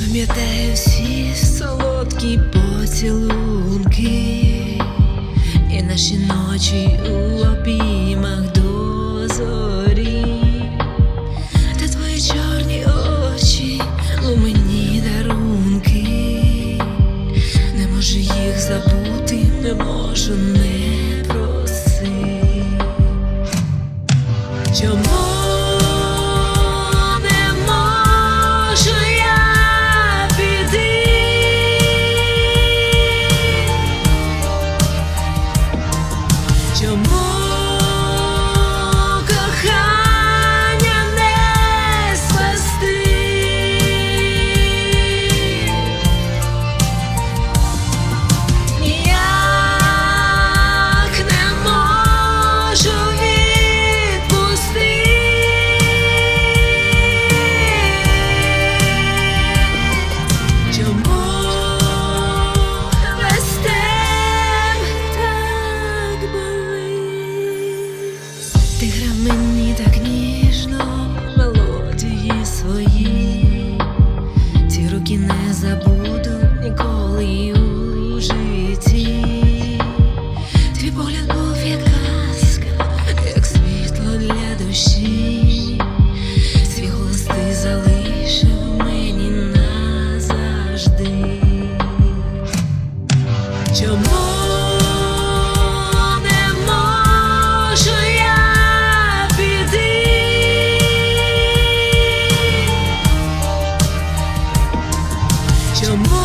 Пам'ятаю всі солодкі поцілунки і наші ночі у обіймах до зорі, та твої чорні очі у мені дарунки, не можу їх забути, не можу не забуду ніколи у житті. Твій погляд був як казка, як світло для душі. Свій голос ти залишив мені назавжди. Чому Чому